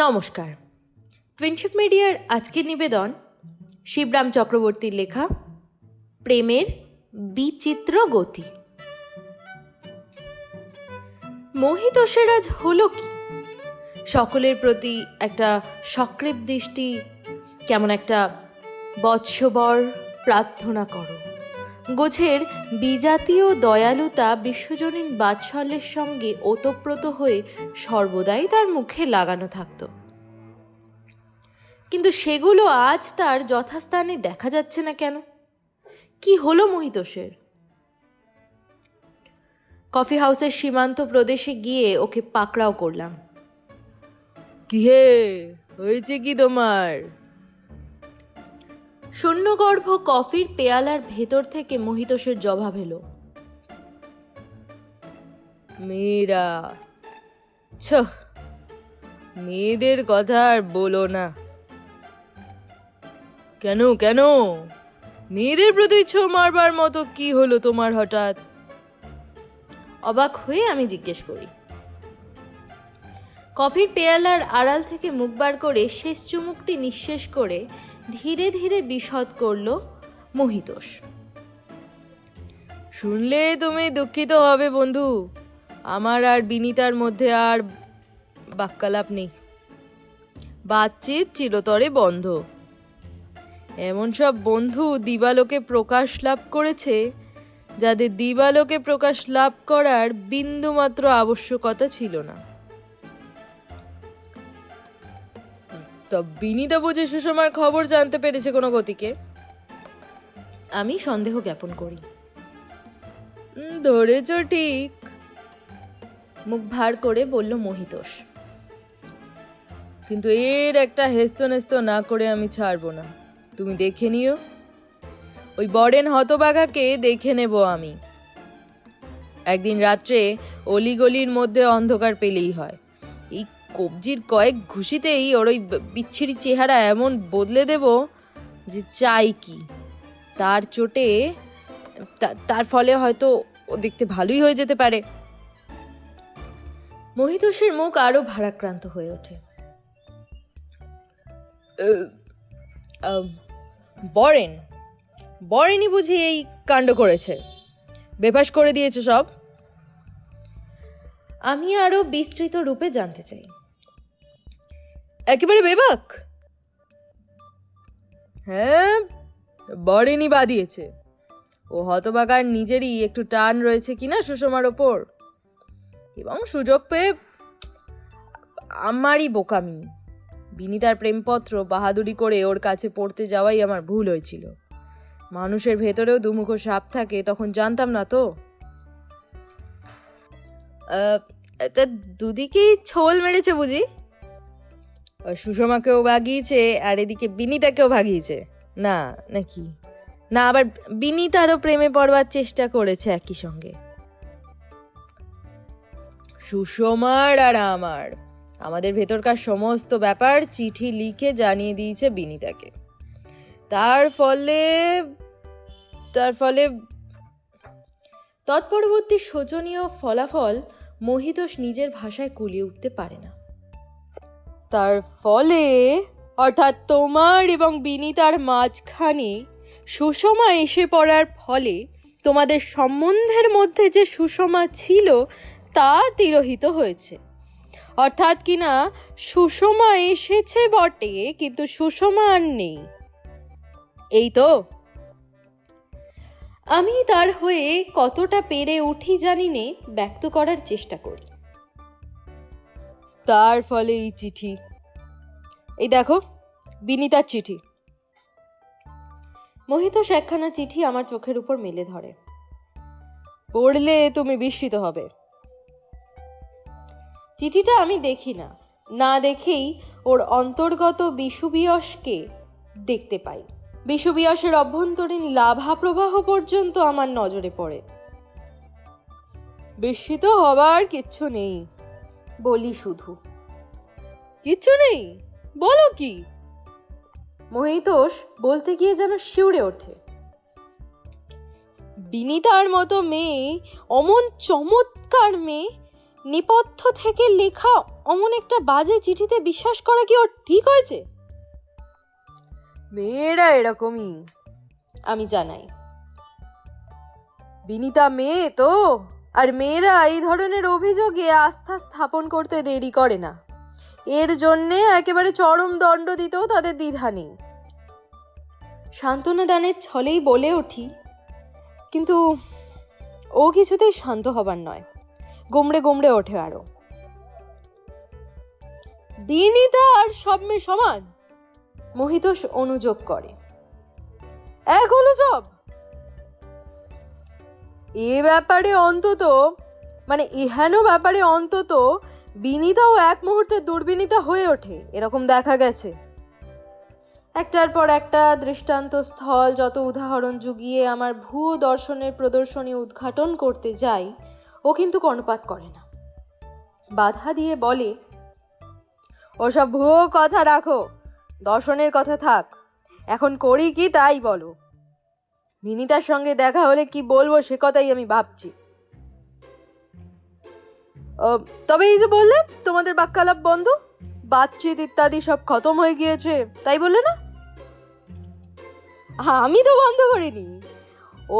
নমস্কার। টুইনশিপ মিডিয়ার আজকের নিবেদন, শিবরাম চক্রবর্তীর লেখা, প্রেমের বিচিত্র গতি। মোহিত সেরাজ হলো কি? সকলের প্রতি একটা সক্রিপ দৃষ্টি, কেমন একটা বৎসবর প্রার্থনা করো। গোছের বিজাতীয় দয়ালুতা বিশ্বজনীন বাৎসল্যের সঙ্গে ওতপ্রোত হয়ে সর্বদাই তার মুখে লাগানো থাকতো। কিন্তু সেগুলো আজ তার যথাস্থানে দেখা যাচ্ছে না কেন? কি হলো মহিতোষের? কফি হাউসের সীমান্ত প্রদেশে গিয়ে ওকে পাকড়াও করলাম। কি হে হয়েছে কি তোমার? শূন্যগর্ভ কফির পেয়ালার ভেতর থেকে মহিতোষের জবাব এলো। মেয়েরা ছ মেয়েদের কথা আর বলো না। কেন কেন? মেয়েদের প্রতি ছো মারবার মতো কি হলো তোমার হঠাৎ? অবাক হয়ে আমি জিজ্ঞেস করি। কফির পেয়ালার আড়াল থেকে মুখ বার করে শেষ চুমুকটি নিঃশেষ করে ধীরে ধীরে বিশদ করল মহিতোষ। শুনলে তুমি দুঃখিত হবে বন্ধু। আমার আর বিনিতার মধ্যে আর বাক্যালাপ নেই। বাতচিত চিরতরে বন্ধ। এমন সব বন্ধু দিবালোকে প্রকাশ লাভ করেছে, যাদের দিবালোকে প্রকাশ লাভ করার বিন্দুমাত্র আবশ্যকতা ছিল না। তা বিনিতা বুঝে সুষমার খবর জানতে পেরেছে কোনো গতিকে? আমি সন্দেহ জ্ঞাপন করি। ধরেছ ঠিক। মুখ ভার করে বলল মহিতোষ। কিন্তু এর একটা হেস্ত নেস্ত না করে আমি ছাড়বো না। তুমি দেখে নিও। ওই বরেন হতবাঘাকে দেখে নেব আমি। একদিন রাত্রে অলিগলির মধ্যে অন্ধকার পেলেই হয়। এই কবজির কয়েক ঘুষিতেই ওর ওই বিচ্ছিরি চেহারা এমন বদলে দেব যে চাই কি। তার চোটে তার ফলে হয়তো ও দেখতে ভালোই হয়ে যেতে পারে। মহিতোষের মুখ আরও ভারাক্রান্ত হয়ে ওঠে। বরেন, বরেনই বুঝি এই কাণ্ড করেছে। বেফাস করে দিয়েছে সব। আমি আরও বিস্তৃত রূপে জানতে চাই। একেবারে বেবাক। হ্যাঁ বরেনই বাদিয়েছে ও হতবাগার নিজেরই একটু টান রয়েছে কিনা সুষমার ওপর। এবং সুযোগ পেয়ে আমারই বোকামি। বিনিতার প্রেমপত্র বাহাদুরি করে ওর কাছে পড়তে যাওয়াই আমার ভুল হয়েছিল। মানুষের ভেতরেও দুমুখো সাপ থাকে, তখন জানতাম না তো দুদিকেই ছোল মেরেছে বুঝি? সুষমাকেও ভাগিয়েছে আর এদিকে বিনিতাকেও ভাগিয়েছে। না, নাকি? না, আবার বিনিতারও প্রেমে পড়বার চেষ্টা করেছে একই সঙ্গে। সুষমার আর আমার, আমাদের ভেতরকার সমস্ত ব্যাপার চিঠি লিখে জানিয়ে দিয়েছে বিনিতাকে। তার ফলে তার ফলে তৎপরবর্তী শোচনীয় ফলাফল মহিতোষ নিজের ভাষায় কুলিয়ে উঠতে পারে না। তার ফলে, অর্থাৎ তোমার এবং বিনিতার মাঝখানে সুষমা এসে পড়ার ফলে তোমাদের সম্বন্ধের মধ্যে যে সুষমা ছিল, তা তিরোহিত হয়েছে। অর্থাৎ কিনা, সুষমা এসেছে বটে, কিন্তু সুষমা আর নেই। এই তো। আমি তার হয়ে কতটা পেরে উঠি জানি নে, ব্যক্ত করার চেষ্টা করি। তার ফলে এই চিঠি। এই দেখো, বিনিতার চিঠি। মহিতোষ একখানা চিঠি আমার চোখের উপর মেলে ধরে। পড়লে তুমি বিস্মিত হবে। চিঠিটা আমি দেখি না। না দেখেই ওর অন্তর্গত বিষুবিয়সকে দেখতে পাই। বিষুবিয়সের অভ্যন্তরীণ লাভা প্রবাহ পর্যন্ত আমার নজরে পড়ে। বিস্মিত হবার কিচ্ছু নেই। বলি শুধু। কিচ্ছু নেই, বলো কি? মহিতোষ বলতে গিয়ে যেন শিউরে ওঠে। বিনিতার মতো মেয়ে, অমন চমৎকার মেয়ে, নিপথ্য থেকে লেখা অমন একটা বাজে চিঠিতে বিশ্বাস করা কি ওর ঠিক হয়েছে? মেয়েরা এরকমই, আমি জানাই। বিনিতা মেয়ে তো? আর মেয়েরা এই ধরনের অভিযোগে আস্থা স্থাপন করতে দেরি করে না। এর জন্যে একেবারে চরম দণ্ড দিতেও তাদের দ্বিধা নেই। সান্ত্বনা দানের ছলেই বলে উঠি, কিন্তু ও কিছুতেই শান্ত হবার নয়। গোমড়ে গোমড়ে ওঠে আরও। বিনিতা আর সব মেয়ে সমান, মহিতোষ অনুযোগ করে। এক হলো সব। এ ব্যাপারে অন্তত মানে এহেন ব্যাপারে অন্তত বিনিতাও এক মুহূর্তে দুর্বিনীতা হয়ে ওঠে, এরকম দেখা গেছে। একটার পর একটা দৃষ্টান্ত স্থল যত উদাহরণ জুগিয়ে আমার ভুয়ো দর্শনের প্রদর্শনী উদ্ঘাটন করতে যাই, ও কিন্তু কর্ণপাত করে না। বাধা দিয়ে বলে, ওসব ভুয়ো কথা রাখো, দর্শনের কথা থাক, এখন করি কি তাই বলো। বিনিতার সঙ্গে দেখা হলে কি বলব সে কথাই আমি ভাবছি। তবে এই যে বললে তোমাদের বাক্যালাপ বন্ধ? বাতচিত ইত্যাদি সব খতম হয়ে গিয়েছে, তাই বললে না? আমি তো বন্ধ করিনি।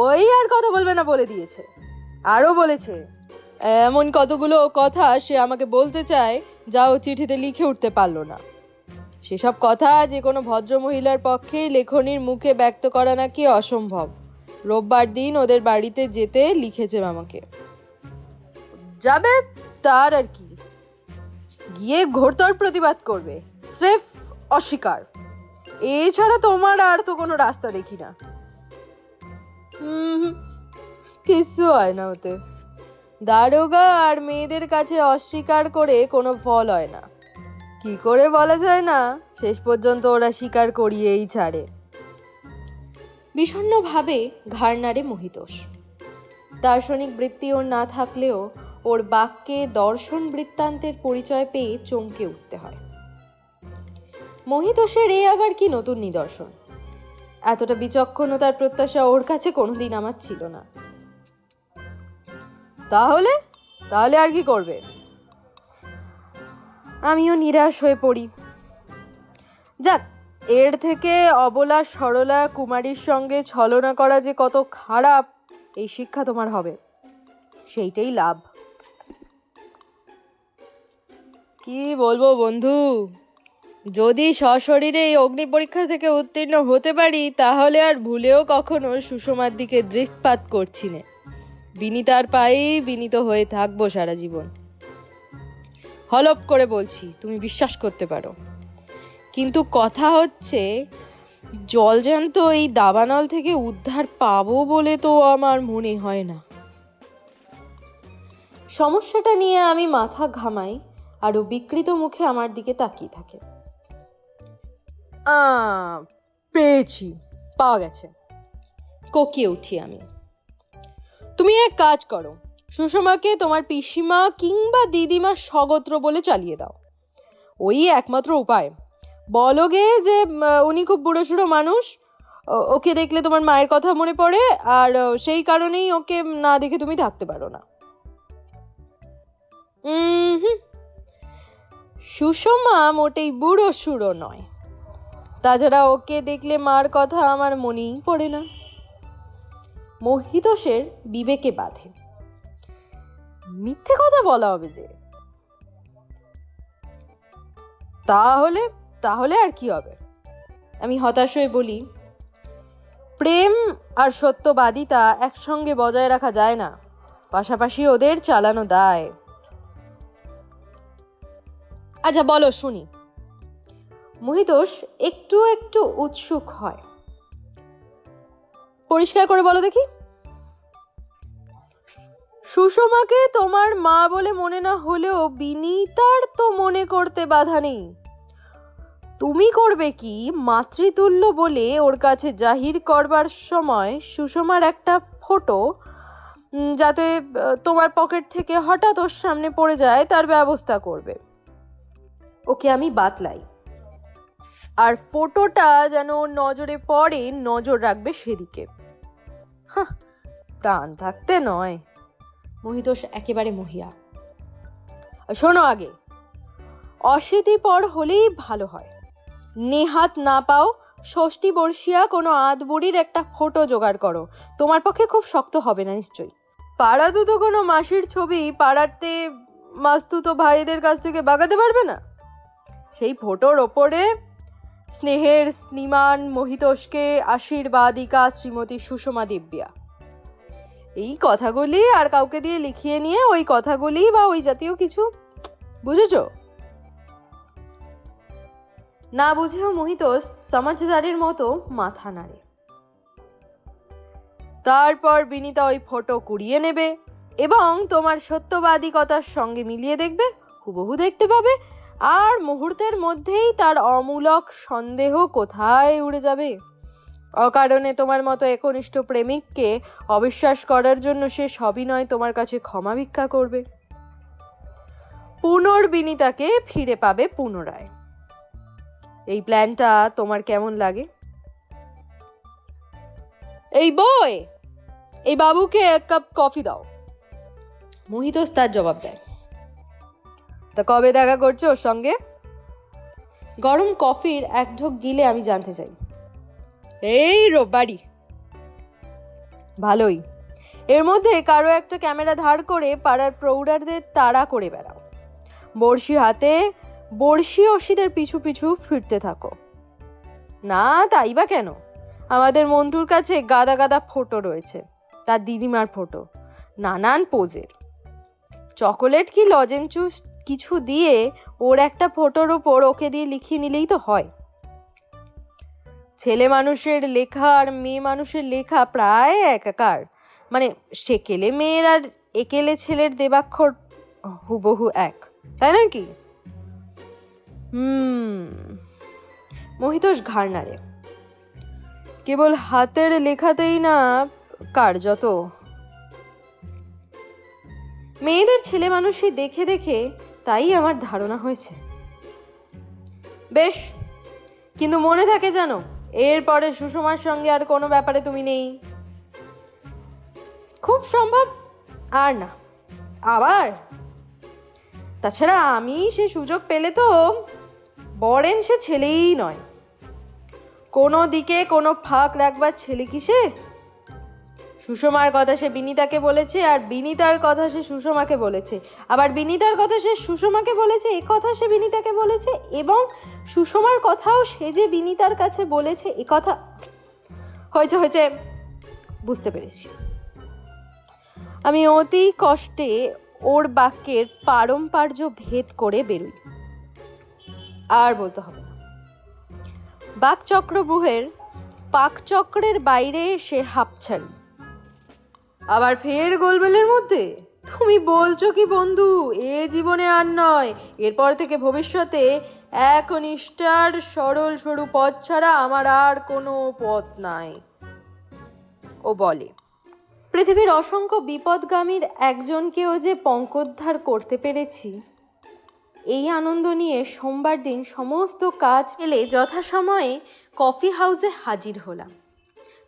ওই আর কথা বলবে না বলে দিয়েছে। আরও বলেছে, এমন কতগুলো কথা সে আমাকে বলতে চায়, যা ও চিঠিতে লিখে উঠতে পারল না। সেসব কথা যে কোনো ভদ্র মহিলার পক্ষে লেখনির মুখে ব্যক্ত করা নাকি অসম্ভব। রোববার দিন ওদের বাড়িতে যেতে লিখেছে আমাকে যাবে তার আর কি। গিয়ে ঘোরতর প্রতিবাদ করবে। স্রেফ অস্বীকার। এছাড়া তোমার আর তো কোনো রাস্তা দেখি না। কিছু হয় না ওতে। দারোগা আর মেয়েদের কাছে অস্বীকার করে কোনো ফল হয় না। কি করে বলা যায় না? শেষ পর্যন্ত ওরা স্বীকার করিয়েই ছাড়ে। বিষণ্ণভাবে ঘাড় নাড়ে মহিতোষ। দার্শনিক বৃত্তি ওর না থাকলেও ওর বাক্যে দর্শন বৃত্তান্তের পরিচয় পেয়ে চমকে উঠতে হয়। মহিতোষের এ আবার কি নতুন নিদর্শন? এতটা বিচক্ষণতার প্রত্যাশা ওর কাছে কোনোদিন আমার ছিল না। তাহলে? তাহলে আর কি করবে? আমিও নিরাশ হয়ে পড়ি। যাক, এর থেকে অবলা সরলা কুমারীর সঙ্গে ছলনা করা যে কত খারাপ, এই শিক্ষা তোমার হবে। সেইটাই লাভ। কি বলব বন্ধু? যদি সশরীরে এই অগ্নি পরীক্ষা থেকে উত্তীর্ণ হতে পারি, তাহলে আর ভুলেও কখনো সুষমার দিকে দৃষ্টিপাত করছি না। বিনীতার পায়েই বিনীত হয়ে থাকব সারা জীবন। হলপ করে বলছি, তুমি বিশ্বাস করতে পারো। কিন্তু কথা হচ্ছে জলজ্যান্ত এই দাবানল থেকে উদ্ধার পাবো বলে তো আমার মনে হয় না। সমস্যাটা নিয়ে আমি মাথা ঘামাই আর ও বিকৃত মুখে আমার দিকে তাকিয়ে থাকে। পেয়েছি, পাওয়া গেছে। কোকিয়ে উঠি আমি। তুমি এক কাজ করো সুষমাকে তোমার পিসিমা কিংবা দিদিমা স্বগোত্র বলে চালিয়ে দাও। ওই একমাত্র উপায়। বলো গে যে উনি খুব বুড়ো সুড়ো মানুষ ওকে দেখলে তোমার মায়ের কথা মনে পড়ে, আর সেই কারণেই ওকে না দেখে তুমি থাকতে পারো না। সুষমা মোটেই বুড়ো সুড়ো নয়। তাছাড়া ওকে দেখলে মার কথা আমার মনেই পড়ে না। মহিতোষের বিবেকে বাঁধে। মিথ্যে কথা বলা হবে যে। তাহলে তাহলে আর কি হবে? আমি হতাশ হয়ে বলি, প্রেম আর সত্যবাদিতা একসঙ্গে বজায় রাখা যায় না, পাশাপাশি ওদের চালানো দায়। আচ্ছা বলো, শুনি। মহিতোষ, একটু একটু উৎসুক হয়। পরিষ্কার করে বলো দেখি। সুষমাকে তোমার মা বলে মনে না হলেও বিনীতার তো মনে করতে বাধা নেই। তুমি করবে কি? মাতৃতুল্য বলে ওর কাছে জাহির করবার সময় সুষমার একটা ফটো যাতে তোমার পকেট থেকে হঠাৎ ওর সামনে পড়ে যায় তার ব্যবস্থা করবে। ওকে আমি বাতলাই। আর ফটোটা যেন নজরে পড়ে নজর রাখবে সেদিকে। হাহ, প্রাণ থাকতে নয়। মহিতোষ একেবারে মহিয়া। শোনো আগে অশীতি পর হলেই ভালো হয়। নেহাত না পাও ষষ্ঠী বর্ষিয়া কোনো আধ বুড়ির একটা ফটো জোগাড় করো। তোমার পক্ষে খুব শক্ত হবে না নিশ্চয়ই। পাড়া তো কোনো মাসির ছবি পাড়াতে মাস্তুতো ভাইদের কাছ থেকে বাগাতে পারবে না? সেই ফটোর ওপরে স্নেহের স্নিমান মোহিতোষকে আশীর্বাদিকা শ্রীমতী সুষমা দিব্যা। এই কথাগুলি আর কাউকে দিয়ে লিখিয়ে নিয়ে ওই কথাগুলি বা ওই জাতীয় কিছু, বুঝেছ? না বুঝেও মোহিত সমাজদারের মতো মাথা নাড়ে। তারপর বিনিতা ওই ফটো কুড়িয়ে নেবে এবং তোমার সত্যবাদিকতার সঙ্গে মিলিয়ে দেখবে, হুবহু দেখতে পাবে আর মুহূর্তের মধ্যেই তার অমূলক সন্দেহ কোথায় উড়ে যাবে? অকারণে তোমার মতো একনিষ্ঠ প্রেমিককে অবিশ্বাস করার জন্য সে সবিনয় তোমার কাছে ক্ষমা ভিক্ষা করবে। পুনর্বিনীতাকে ফিরে পাবে পুনরায়। এই প্ল্যানটা তোমার কেমন লাগে? এই বই! এই বাবুকে এক কাপ কফি দাও। মোহিতোষ তার জবাব দেয়। তা কবে দেখা করছ ওর সঙ্গে? গরম কফির এক ঢোক গিলে আমি জানতে চাই। এই রোববারই ভালোই। এর মধ্যে কারও একটা ক্যামেরা ধার করে পাড়ার প্রৌঢ়ারদের তাড়া করে বেড়াও। বড়শি হাতে বড়শি অসিদের পিছু পিছু ফিরতে থাকো। না, তাই বা কেন? আমাদের মন্টুর কাছে গাদা গাদা ফটো রয়েছে, তার দিদিমার ফটো, নানান পোজের। চকোলেট কি লজেন লজেন্সুস কিছু দিয়ে ওর একটা ফটোর ওপর ওকে দিয়ে লিখিয়ে নিলেই তো হয়। ছেলে মানুষের লেখা আর মেয়ে মানুষের লেখা প্রায় একাকার। মানে সেকেলে মেয়ের আর একেলে ছেলের দেবাক্ষর হুবহু এক। তাই নাকি হুম, মহিতোষ ঘাড় নাড়ে কেবল হাতের লেখাতেই না কার্যত মেয়েদের ছেলে মানুষই দেখে দেখে তাই আমার ধারণা হয়েছে। বেশ, কিন্তু মনে থাকে জানো এরপরে সুষমার সঙ্গে আর কোনো ব্যাপারে তুমি নেই। খুব সম্ভব? আর না। আবার? তাছাড়া আমি সে সুযোগ পেলে তো বরেন সে ছেলেই নয়। কোনো দিকে কোনো ফাঁক রাখবার ছেলে কি সে? সুষমার কথা সে বিনিতাকে বলেছে আর বিনিতার কথা সে সুষমাকে বলেছে। আবার বিনিতার কথা সে সুষমাকে বলেছে, এ কথা সে বিনিতাকে বলেছে এবং সুষমার কথাও সে যে বিনিতার কাছে বলেছে, এ কথা হয়েছে হয়েছে, বুঝতে পেরেছি। আমি অতি কষ্টে ওর বাক্যের পারম্পার্য ভেদ করে বেরোই। আর বলতে হবে না। বাকচক্রব্যূহের পাকচক্রের বাইরে সে হাঁপছাড়ি আবার ফের গোলমেলের মধ্যে? তুমি বলছো কি বন্ধু? এ জীবনে আর নয়। এরপর থেকে ভবিষ্যতে একনিষ্ঠার সরল সরু পথ ছাড়া আমার আর কোনো পথ নাই। ও বলে, পৃথিবীর অসংখ্য বিপদগামীর একজনকেও যে পঙ্কোদ্ধার করতে পেরেছি, এই আনন্দ নিয়ে সোমবার দিন সমস্ত কাজ ফেলে যথাসময়ে কফি হাউসে হাজির হলাম।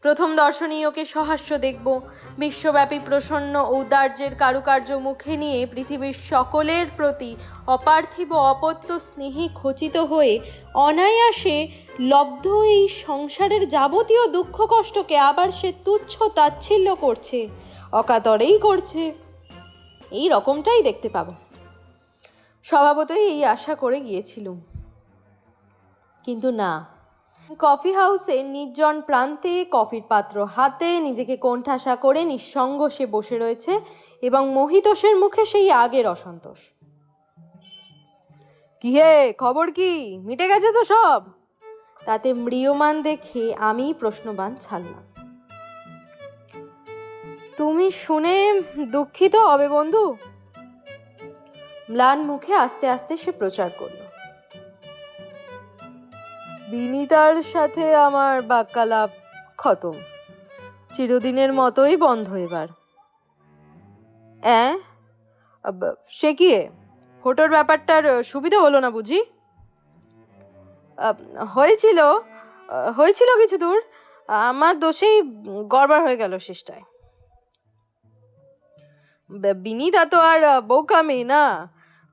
প্রথম দর্শনীয়কে সহাস্য দেখব। বিশ্বব্যাপী প্রসন্ন ঔদার্যের কারুকার্য মুখে নিয়ে পৃথিবীর সকলের প্রতি অপার্থিব অপত্য স্নেহে খচিত হয়ে অনায়াসে লব্ধ এই সংসারের যাবতীয় দুঃখ কষ্টকে আবার সে তুচ্ছ তাচ্ছিল্য করছে, অকাতরেই করছে। এই রকমটাই দেখতে পাবো। স্বভাবতই এই আশা করে গিয়েছিলুম। কিন্তু না কফি হাউসে নির্জন প্রান্তে কফির পাত্র হাতে নিজেকে কোণঠাসা করে নিঃসঙ্গ সে বসে রয়েছে এবং মোহিতোষের মুখে সেই আগের অসন্তোষ। কি হে খবর কি? মিটে গেছে তো সব? তাতে ম্রিয়মান দেখে আমি প্রশ্নবান ছাড়লাম। তুমি শুনে দুঃখিত হবে বন্ধু? ম্লান মুখে আস্তে আস্তে সে প্রচার করল। বিনিতার সাথে আমার বাক্যালাপ খতম। চিরদিনের মতোই বন্ধ এবার। অ্যাঁ? সে কি এ? ফটোর ব্যাপারটার সুবিধা হলো না বুঝি? হয়েছিল হয়েছিল কিছু দূর। আমার দোষেই গড়বড় হয়ে গেল শেষটায়। বিনিতা তো আর বোকামি না।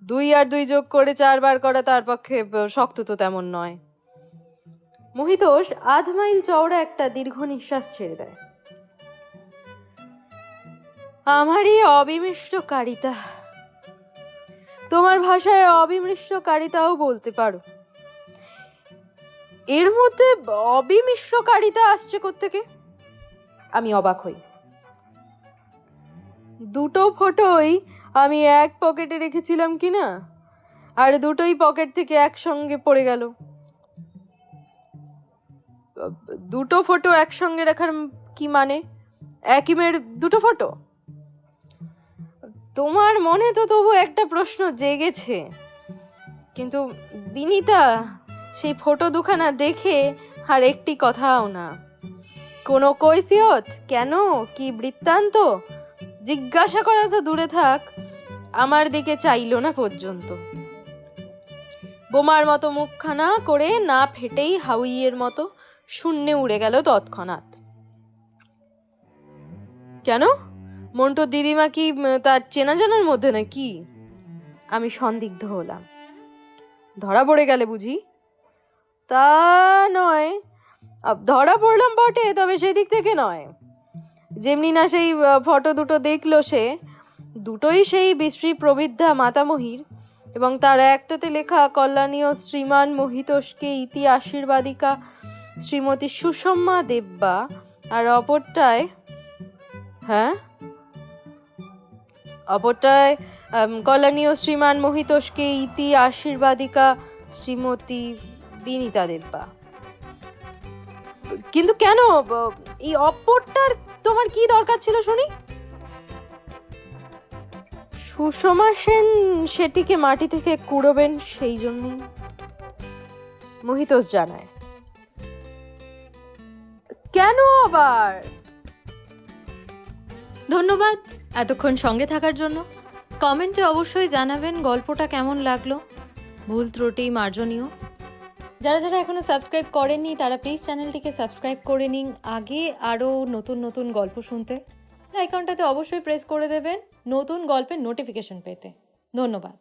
দুই আর দুই যোগ করে চারবার করা তার পক্ষে শক্ত তো তেমন নয়। মহিতোষ আধ মাইল চওড়া একটা দীর্ঘ নিঃশ্বাস ছেড়ে দেয়। আমারই অবিমিষ্টকারিতা। তোমার ভাষায় অবিমিষ্টকারিতাও বলতে পারো। এর মধ্যে অবিমিশ্রকারিতা আসছে কোত্থেকে? আমি অবাক হই। দুটো ফটোই আমি এক পকেটে রেখেছিলাম কি না আর দুটোই পকেট থেকে একসঙ্গে পড়ে গেল। দুটো ফটো একসঙ্গে রাখার কি মানে? একই মেয়ের দুটো ফটো? তোমার মনে তো তবু একটা প্রশ্ন জেগেছে। কিন্তু বিনিতা সেই ফটো দুখানা দেখে আর একটি কথাও না। কোনো কৈফিয়ত? কেন? কি বৃত্তান্ত? জিজ্ঞাসা করা তো দূরে থাক আমার দিকে চাইলো না পর্যন্ত। বোমার মতো মুখখানা করে না ফেটেই হাউইয়ের মতো। শূন্যে উড়ে গেল তৎক্ষণাৎ। কেন? মন্টুর দিদিমা কি তার চেনা জানার মধ্যে নাকি? আমি সন্দিগ্ধ হলাম। ধরা পড়ে গেলে বুঝি? তা নয়। ধরা পড়লাম বটে, তবে সেদিক থেকে নয়। যেমনি না সেই ফটো দুটো দেখল সে, দুটোই সেই বিশ্রী প্রবৃদ্ধা মাতামহির এবং তার একটাতে লেখা কল্যাণীয় শ্রীমান মহিতোষকে ইতি আশীর্বাদিকা শ্রীমতী সুষম্মা দেব্বা আর অপরটায় হ্যাঁ? অপরটায় কল্যাণীয় শ্রীমান মহিতোষকে ইতি আশীর্বাদিকা শ্রীমতী বিনীতা দেব্বা। কিন্তু কেন এই অপরটার তোমার কি দরকার ছিল শুনি? সুষমা সেন সেটিকে মাটি থেকে কুড়োবেন সেই জন্যই মহিতোষ জানায়। কেন আবার? ধন্যবাদ এতক্ষণ সঙ্গে থাকার জন্য। কমেন্টে অবশ্যই জানাবেন গল্পটা কেমন লাগল। ভুল ত্রুটি মার্জনীয়। যারা যারা এখনও সাবস্ক্রাইব করেননি, তারা প্লিজ চ্যানেলটিকে সাবস্ক্রাইব করে নিন। আগে আরও নতুন নতুন গল্প শুনতে। আইকনটাতে অবশ্যই প্রেস করে দেবেন। নতুন গল্পের নোটিফিকেশন পেতে। ধন্যবাদ।